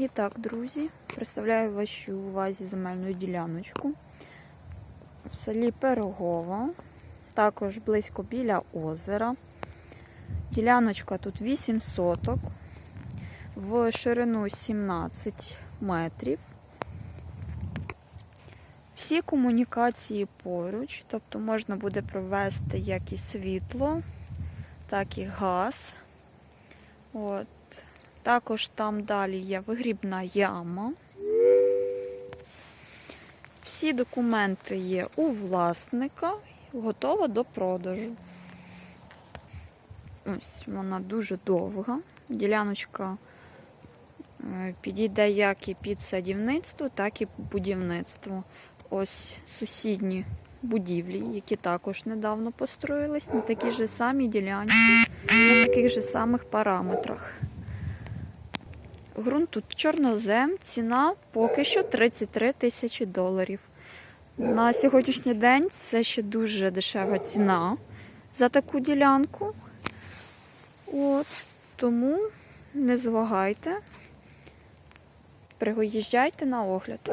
І так, друзі, представляю вашій увазі земельну діляночку в селі Пирогова, також близько біля озера. Діляночка тут 8 соток, в ширину 17 метрів. Всі комунікації поруч, тобто можна буде провести як і світло, так і газ. От. Також там далі є вигрібна яма. Всі документи є у власника, готова до продажу. Ось вона дуже довга. Діляночка е, підійде як і під садівництво, так і будівництво. Ось сусідні будівлі, які також недавно построїлись на такій же самій ділянці, на таких же самих параметрах. Грунт чорнозем, ціна поки що 33 тисячі доларів. На сьогоднішній день це ще дуже дешева ціна за таку ділянку. От, тому не звагайте, приїжджайте на огляд.